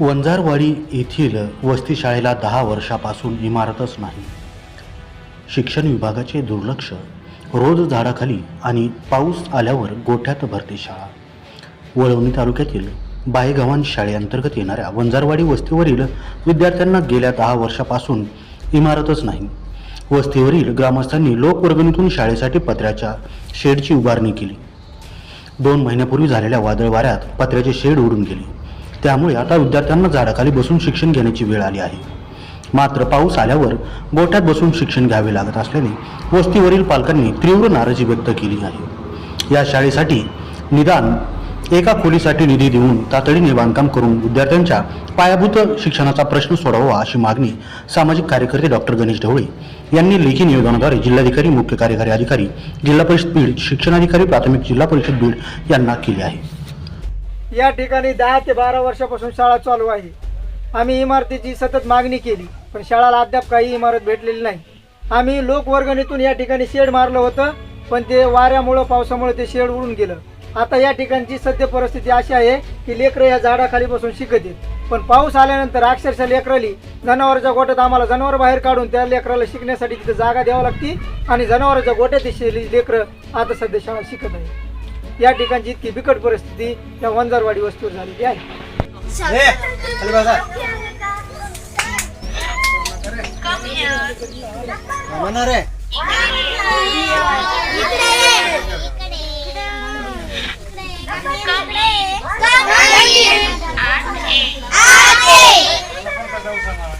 वंजारवाडी येथील वस्तीशाळेला दहा वर्षापासून इमारतच नाही. शिक्षण विभागाचे दुर्लक्ष रोज झाडाखाली आणि पाऊस आल्यावर गोठ्यात भरते शाळा. वळवणी तालुक्यातील बायगव्हाण शाळेअंतर्गत येणाऱ्या वंजारवाडी वस्तीवरील विद्यार्थ्यांना गेल्या दहा वर्षापासून इमारतच नाही. वस्तीवरील ग्रामस्थांनी लोकवर्गणीतून शाळेसाठी पत्र्याच्या शेडची उभारणी केली. दोन महिन्यापूर्वी झालेल्या वादळ वाऱ्यात पत्र्याचे शेड उडून गेले. त्यामुळे आता विद्यार्थ्यांना झाडाखाली बसून शिक्षण घेण्याची वेळ आली आहे. मात्र पाऊस आल्यावर गोठ्यात बसून शिक्षण घ्यावे लागत असल्याने वस्तीवरील पालकांनी तीव्र नाराजी व्यक्त केली आहे. या शाळेसाठी निदान एका खोलीसाठी निधी देऊन तातडीने बांधकाम करून विद्यार्थ्यांच्या पायाभूत शिक्षणाचा प्रश्न सोडवावा अशी मागणी सामाजिक कार्यकर्ते डॉक्टर गणेश ढवळे यांनी लेखी निवेदनाद्वारे जिल्हाधिकारी मुख्य कार्यकारी अधिकारी जिल्हा परिषद बीड शिक्षणाधिकारी प्राथमिक जिल्हा परिषद बीड यांना केली आहे. या ठिकाणी दहा ते बारा वर्षापासून शाळा चालू आहे. आम्ही इमारतीची सतत मागणी केली पण शाळाला अद्याप काही इमारत भेटलेली नाही. आम्ही लोकवर्गणीतून या ठिकाणी शेड मारलं होतं पण ते वाऱ्यामुळं पावसामुळे ते शेड उडून गेलं. आता या ठिकाणची सद्य परिस्थिती अशी आहे की लेकरं या झाडाखाली बसून शिकत आहेत. पण पाऊस आल्यानंतर अक्षरशः लेकराली जनावरांच्या गोट्यात आम्हाला जनावर बाहेर काढून त्या लेकराला शिकण्यासाठी तिथे जागा द्यावी लागती आणि जनावरांच्या गोट्यात लेकरं आता सध्या शाळा शिकत आहे या ठिकाणची इतकी बिकट परिस्थिती त्या वंजारवाडी वस्तूवर झालेली आहे रे कपडे